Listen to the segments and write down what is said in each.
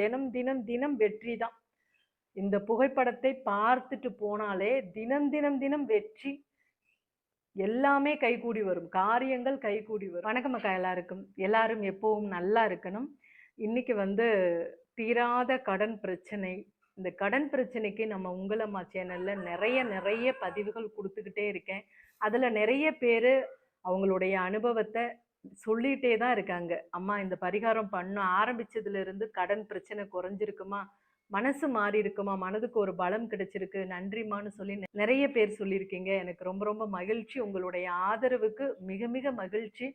தினம் தினம் தினம் வெற்றி தான். இந்த புகைப்படத்தை பார்த்துட்டு போனாலே தினம் தினம் தினம் வெற்றி எல்லாமே கைகூடி வரும். காரியங்கள் கைகூடி வரும். வணக்கம் அக்கா எல்லாருக்கும். எல்லாரும் எப்பவும் நல்லா இருக்கணும். இன்னைக்கு வந்து தீராத கடன் பிரச்சனை. இந்த கடன் பிரச்சனைக்கு நம்ம உங்களம்மா சேனல்ல நிறைய நிறைய பதிவுகள் கொடுத்துக்கிட்டே இருக்கேன். அதுல நிறைய பேர் அவங்களுடைய அனுபவத்தை சொல்லிகிட்டே தான் இருக்காங்க. அம்மா இந்த பரிகாரம் பண்ண ஆரம்பித்ததுலேருந்து கடன் பிரச்சனை குறைஞ்சிருக்குமா? மனசு மாறி இருக்குமா? மனதுக்கு ஒரு பலம் கிடைச்சிருக்கு. நன்றிமான்னு சொல்லி நிறைய பேர் சொல்லியிருக்கீங்க. எனக்கு ரொம்ப ரொம்ப மகிழ்ச்சி. உங்களுடைய ஆதரவுக்கு மிக மிக மகிழ்ச்சி.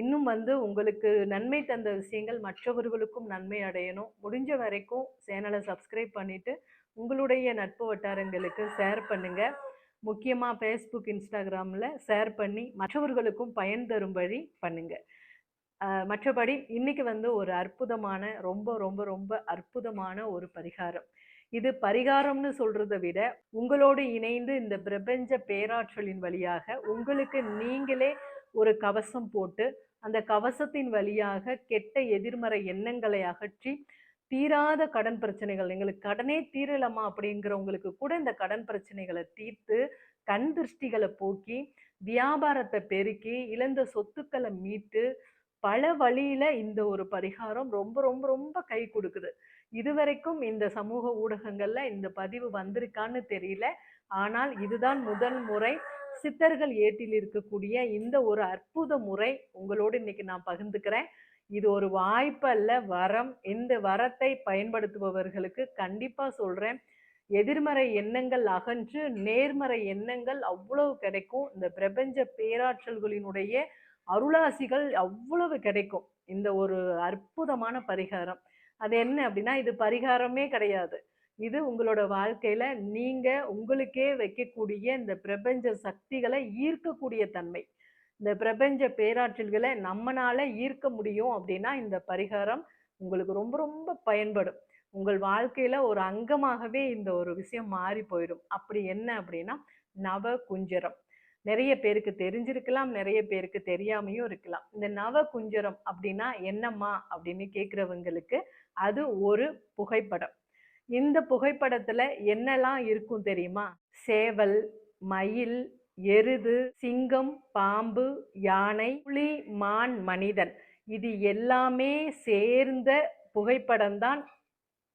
இன்னும் வந்து உங்களுக்கு நன்மை தந்த விஷயங்கள் மற்றவர்களுக்கும் நன்மை அடையணும். முடிஞ்ச வரைக்கும் சேனலை சப்ஸ்கிரைப் பண்ணிவிட்டு உங்களுடைய நட்பு வட்டாரங்களுக்கு ஷேர் பண்ணுங்கள் முக்கியமாக ஃபேஸ்புக் இன்ஸ்டாகிராமில் ஷேர் பண்ணி மற்றவர்களுக்கும் பயன் தரும்படி பண்ணுங்கள் மற்றபடி இன்னைக்கு வந்து ஒரு அற்புதமான ரொம்ப ரொம்ப ரொம்ப அற்புதமான ஒரு பரிகாரம். இது பரிகாரம்னு சொல்றதை விட உங்களோடு இணைந்து இந்த பிரபஞ்ச பேராற்றலின் வழியாக உங்களுக்கு நீங்களே ஒரு கவசம் போட்டு அந்த கவசத்தின் வழியாக கெட்ட எதிர்மறை எண்ணங்களை அகற்றி தீராத கடன் பிரச்சனைகள். எங்களுக்கு கடனே தீரலமா அப்படிங்கிறவங்களுக்கு கூட இந்த கடன் பிரச்சனைகளை தீர்த்து கண் திருஷ்டிகளை போக்கி வியாபாரத்தை பெருக்கி இழந்த சொத்துக்களை மீட்டு பல வழியில இந்த ஒரு பரிகாரம் ரொம்ப ரொம்ப ரொம்ப கை கொடுக்குது. இதுவரைக்கும் இந்த சமூக ஊடகங்கள்ல இந்த பதிவு வந்திருக்கான்னு தெரியல. ஆனால் இதுதான் முதல் முறை சித்தர்கள் ஏட்டில் இருக்கக்கூடிய இந்த ஒரு அற்புத முறை உங்களோடு இன்னைக்கு நான் பகிர்ந்துக்கிறேன். இது ஒரு வாய்ப்பல்ல. வரம் இந்த வரத்தை பயன்படுத்துபவர்களுக்கு கண்டிப்பாக சொல்கிறேன் எதிர்மறை எண்ணங்கள் அகன்று நேர்மறை எண்ணங்கள் அவ்வளவு கிடைக்கும். இந்த பிரபஞ்ச பேராற்றல்களினுடைய அருளாசிகள் அவ்வளவு கிடைக்கும். இந்த ஒரு அற்புதமான பரிகாரம். அது என்ன அப்படின்னா இது பரிகாரமே கிடையாது. இது உங்களோட வாழ்க்கையில நீங்க உங்களுக்கே வைக்கக்கூடிய இந்த பிரபஞ்ச சக்திகளை ஈர்க்கக்கூடிய தன்மை. இந்த பிரபஞ்ச பேராற்றல்களை நம்மனால ஈர்க்க முடியும் அப்படின்னா இந்த பரிகாரம் உங்களுக்கு ரொம்ப ரொம்ப பயன்படும். உங்கள் வாழ்க்கையில ஒரு அங்கமாகவே இந்த ஒரு விஷயம் மாறி போயிடும். அப்படி என்ன அப்படின்னா நவ குஞ்சரம். நிறைய பேருக்கு தெரிஞ்சிருக்கலாம் நிறைய பேருக்கு தெரியாமையும் இருக்கலாம். இந்த நவ குஞ்சரம் அப்படின்னா என்னம்மா அப்படின்னு கேட்குறவங்களுக்கு அது ஒரு புகைப்படம். இந்த புகைப்படத்துல என்னெல்லாம் இருக்கும் தெரியுமா? சேவல் மயில் எருது சிங்கம் பாம்பு யானை புலி மான் மனிதன். இது எல்லாமே சேர்ந்த புகைப்படம்தான்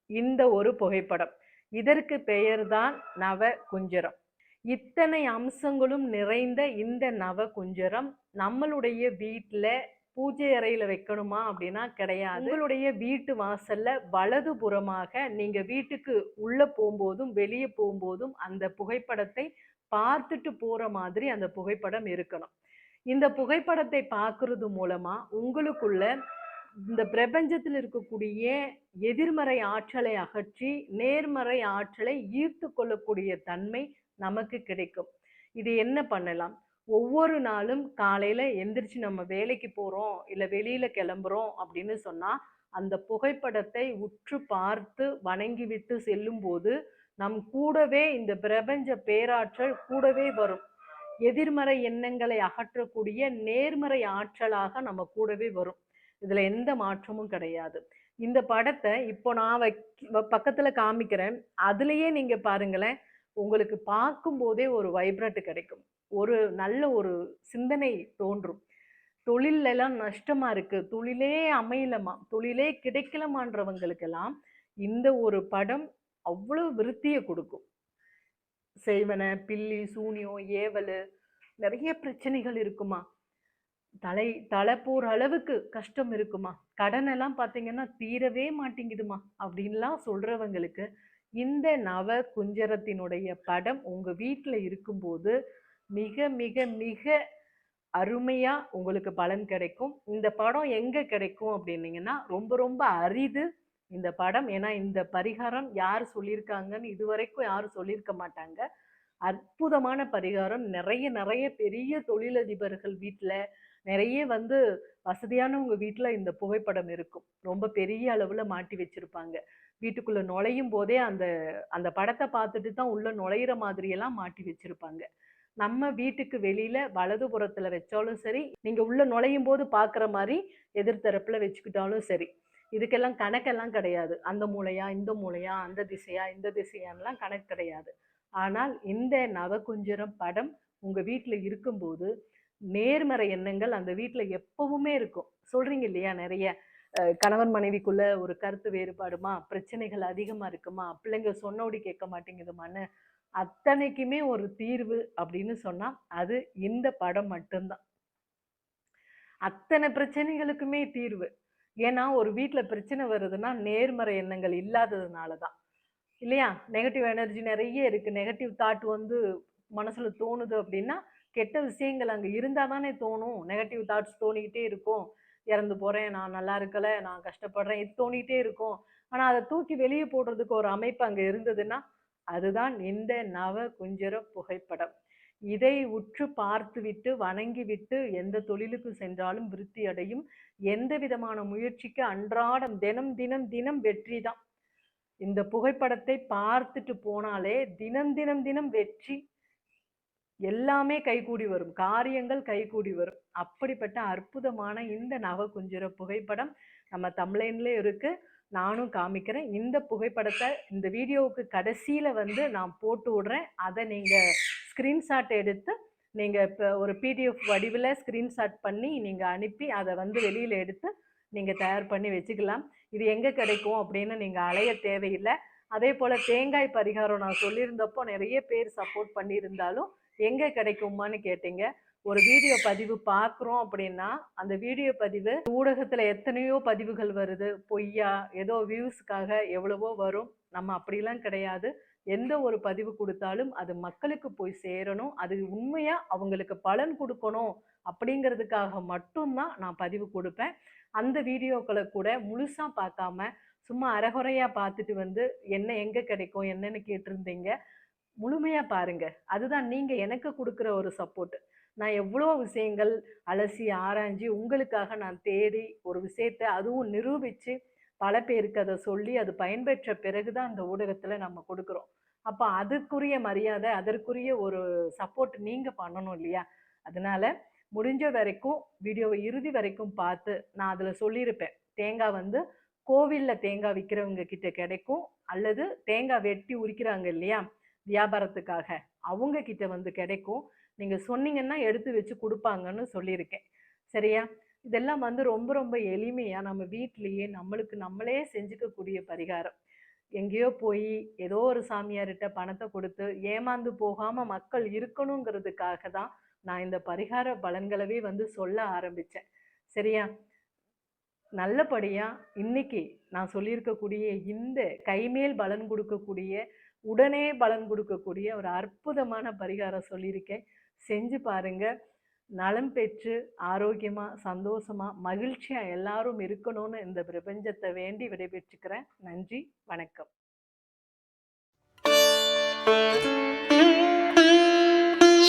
இந்த ஒரு புகைப்படம். இதற்கு பெயர்தான் நவ குஞ்சரம் இத்தனை அம்சங்களும் நிறைந்த இந்த நவ குஞ்சரம் நம்மளுடைய வீட்டில் பூஜை அறையில் வைக்கணுமா அப்படின்னா கிடையாது. உங்களுடைய வீட்டு வாசல்ல வலது புறமாக நீங்க வீட்டுக்கு உள்ள போகும்போதும் வெளியே போகும்போதும் அந்த புகைப்படத்தை பார்த்துட்டு போகிற மாதிரி அந்த புகைப்படம் இருக்கணும். இந்த புகைப்படத்தை பார்க்கறது மூலமா உங்களுக்குள்ள இந்த பிரபஞ்சத்தில் இருக்கக்கூடிய எதிர்மறை ஆற்றலை அகற்றி நேர்மறை ஆற்றலை ஈர்த்து கொள்ளக்கூடிய தன்மை நமக்கு கிடைக்கும். இது என்ன பண்ணலாம்? ஒவ்வொரு நாளும் காலையில் எந்திரிச்சு நம்ம வேலைக்கு போகிறோம் இல்லை வெளியில் கிளம்புறோம் அப்படின்னு சொன்னால் அந்த புகைப்படத்தை உற்று பார்த்து வணங்கிவிட்டு செல்லும் போது நம் கூடவே இந்த பிரபஞ்ச பேராற்றல் கூடவே வரும். எதிர்மறை எண்ணங்களை அகற்றக்கூடிய நேர்மறை ஆற்றலாக நம்ம கூடவே வரும். இதுல எந்த மாற்றமும் கிடையாது. இந்த படத்தை இப்போ நான் வைக் வ- பக்கத்துல காமிக்கிறேன். அதுலயே நீங்க பாருங்களேன் உங்களுக்கு பார்க்கும்போதே ஒரு வைப்ரட் கிடைக்கும். ஒரு நல்ல ஒரு சிந்தனை தோன்றும். தொழிலெல்லாம் நஷ்டமாக நஷ்டமா இருக்கு. தொழிலே அமையலமா தொழிலே கிடைக்கலமான்றவங்களுக்கெல்லாம் இந்த ஒரு படம் அவ்வளோ விருத்தியை கொடுக்கும். செய்வன பில்லி சூனியம் ஏவல் நிறைய பிரச்சனைகள் இருக்குமா? தலை தலை போகிற அளவுக்கு கஷ்டம் இருக்குமா? கடன் எல்லாம் பார்த்தீங்கன்னா தீரவே மாட்டேங்குதுமா? அப்படின்லாம் சொல்கிறவங்களுக்கு இந்த நவ குஞ்சரத்தினுடைய படம் உங்கள் வீட்டில் இருக்கும்போது மிக மிக மிக அருமையாக உங்களுக்கு பலன் கிடைக்கும். இந்த படம் எங்கே கிடைக்கும் அப்படின்னீங்கன்னா ரொம்ப ரொம்ப அரிது இந்த படம். ஏன்னா இந்த பரிகாரம் யார் சொல்லியிருக்காங்கன்னு இதுவரைக்கும் யாரும் சொல்லியிருக்க மாட்டாங்க. அற்புதமான பரிகாரம். நிறைய நிறைய பெரிய தொழிலதிபர்கள் வீட்டில் நிறைய வந்து வசதியானவங்க வீட்டில் இந்த புகைப்படம் இருக்கும். ரொம்ப பெரிய அளவில் மாட்டி வச்சிருப்பாங்க. வீட்டுக்குள்ளே நுழையும் போதே அந்த அந்த படத்தை பார்த்துட்டு தான் உள்ளே நுழையிற மாதிரியெல்லாம் மாட்டி வச்சிருப்பாங்க. நம்ம வீட்டுக்கு வெளியில வலதுபுறத்துல வச்சாலும் சரி நீங்க உள்ள நுழையும் போது பார்க்குற மாதிரி எதிர்த்தரப்புல வச்சுக்கிட்டாலும் சரி. இதுக்கெல்லாம் கணக்கெல்லாம் கிடையாது. அந்த மூலையா இந்த மூலையா அந்த திசையா இந்த திசையான்லாம் கணக்கு கிடையாது. ஆனால் இந்த நவகுஞ்சரம் படம் உங்கள் வீட்டில் இருக்கும்போது நேர்மறை எண்ணங்கள் அந்த வீட்டில் எப்பவுமே இருக்கும். சொல்றீங்க இல்லையா? நிறைய கணவன் மனைவிக்குள்ள ஒரு கருத்து வேறுபாடுமா? பிரச்சனைகள் அதிகமாக இருக்குமா? பிள்ளைங்க சொன்னோடி கேட்க மாட்டேங்குதுமான்னு அத்தனைக்குமே ஒரு தீர்வு அப்படின்னு சொன்னால் அது இந்த படம் மட்டும்தான். அத்தனை பிரச்சனைகளுக்குமே தீர்வு. ஏன்னா ஒரு வீட்டில் பிரச்சனை வருதுன்னா நேர்மறை எண்ணங்கள் இல்லாததுனால தான் இல்லையா? நெகட்டிவ் எனர்ஜி நிறைய இருக்குது நெகட்டிவ் தாட் வந்து மனசில் தோணுது அப்படின்னா கெட்ட விஷயங்கள் அங்கே இருந்தால் தானே தோணும். நெகட்டிவ் தாட்ஸ் தோணிக்கிட்டே இருக்கும். இறந்து போகிறேன் நான் நல்லா இருக்கல நான் கஷ்டப்படுறேன் இது தோணிக்கிட்டே இருக்கும். ஆனால் அதை தூக்கி வெளியே போடுறதுக்கு ஒரு அமைப்பு அங்கே இருந்ததுன்னா அதுதான் இந்த நவ குஞ்சர புகைப்படம். இதை உற்று பார்த்துவிட்டு வணங்கிவிட்டு எந்த தொழிலுக்கு சென்றாலும் விருத்தி அடையும் எந்த விதமான முயற்சிக்கு அன்றாடம் தினம் தினம் தினம் வெற்றி தான். இந்த புகைப்படத்தை பார்த்துட்டு போனாலே தினம் தினம் தினம் வெற்றி எல்லாமே கைகூடி வரும். காரியங்கள் கைகூடி வரும். அப்படிப்பட்ட அற்புதமான இந்த நவகுஞ்சர புகைப்படம் நம்ம தமிழ்ல இருக்கு. நானும் காமிக்கிறேன். இந்த புகைப்படத்தை இந்த வீடியோவுக்கு கடைசியில வந்து நான் போட்டு விடுறேன். அதை நீங்க ஸ்க்ரீன்ஷாட் எடுத்து நீங்கள் இப்போ ஒரு பிடிஎஃப் வடிவில் ஸ்க்ரீன்ஷாட் பண்ணி நீங்கள் அனுப்பி அதை வந்து வெளியில் எடுத்து நீங்கள் தயார் பண்ணி வச்சுக்கலாம். இது எங்கே கிடைக்கும் அப்படின்னு நீங்கள் அலைய தேவையில்லை. அதே போல் தேங்காய் பரிகாரம் நான் சொல்லியிருந்தப்போ நிறைய பேர் சப்போர்ட் பண்ணியிருந்தாலும் எங்கே கிடைக்குமான்னு கேட்டீங்க. ஒரு வீடியோ பதிவு பார்க்குறோம் அப்படின்னா அந்த வீடியோ பதிவு ஊடகத்தில் எத்தனையோ பதிவுகள் வருது. பொய்யா ஏதோ வியூஸ்க்காக எவ்வளவோ வரும். நம்ம அப்படிலாம் கிடையாது. எந்த ஒரு பதிவு கொடுத்தாலும் அது மக்களுக்கு போய் சேரணும். அது உண்மையா அவங்களுக்கு பலன் கொடுக்கணும் அப்படிங்கிறதுக்காக மட்டும்தான் நான் பதிவு கொடுப்பேன். அந்த வீடியோக்களை கூட முழுசா பார்க்காம சும்மா அரைகுறையா பார்த்துட்டு வந்து என்ன எங்க கிடைக்கும் என்னன்னு கேட்டிருந்தீங்க முழுமையா பாருங்க. அதுதான் நீங்க எனக்கு கொடுக்குற ஒரு சப்போர்ட் நான் எவ்வளோ விஷயங்கள் அலசி ஆராய்ஞ்சு உங்களுக்காக நான் தேடி ஒரு விஷயத்தை அதுவும் நிரூபித்து பல பேருக்கு அதை சொல்லி அது பயன்பெற்ற பிறகுதான் அந்த ஊடகத்தில் நம்ம கொடுக்குறோம். அப்போ அதுக்குரிய மரியாதை அதற்குரிய ஒரு சப்போர்ட் நீங்கள் பண்ணணும் இல்லையா? அதனால முடிஞ்ச வரைக்கும் வீடியோவை இறுதி வரைக்கும் பார்த்து நான் அதில் சொல்லியிருப்பேன். தேங்காய் வந்து கோவிலில் தேங்காய் விற்கிறவங்க கிட்ட கிடைக்கும். அல்லது தேங்காய் வெட்டி உரிக்கிறாங்க இல்லையா? வியாபாரத்துக்காக அவங்க கிட்ட வந்து கிடைக்கும். நீங்கள் சொன்னீங்கன்னா எடுத்து வச்சு கொடுப்பாங்கன்னு சொல்லியிருக்கேன். சரியா? இதெல்லாம் வந்து ரொம்ப ரொம்ப எளிமையாக நம்ம வீட்டிலேயே நம்மளுக்கு நம்மளே செஞ்சுக்கக்கூடிய பரிகாரம். எங்கேயோ போய் ஏதோ ஒரு சாமியார்கிட்ட பணத்தை கொடுத்து ஏமாந்து போகாமல் மக்கள் இருக்கணுங்கிறதுக்காக தான் நான் இந்த பரிகார பலன்களவே வந்து சொல்ல ஆரம்பித்தேன் சரியா? நல்லபடியாக இன்னைக்கு நான் சொல்லியிருக்கக்கூடிய இந்த கைமேல் பலன் கொடுக்கக்கூடிய உடனே பலன் கொடுக்கக்கூடிய ஒரு அற்புதமான பரிகாரம் சொல்லியிருக்கேன். செஞ்சு பாருங்கள் நலம் பெற்று ஆரோக்கியமாக சந்தோஷமா மகிழ்ச்சியாக எல்லாரும் இருக்கணும்னு இந்த பிரபஞ்சத்தை வேண்டி விடைபெற்றுக்கிறேன். நன்றி வணக்கம்.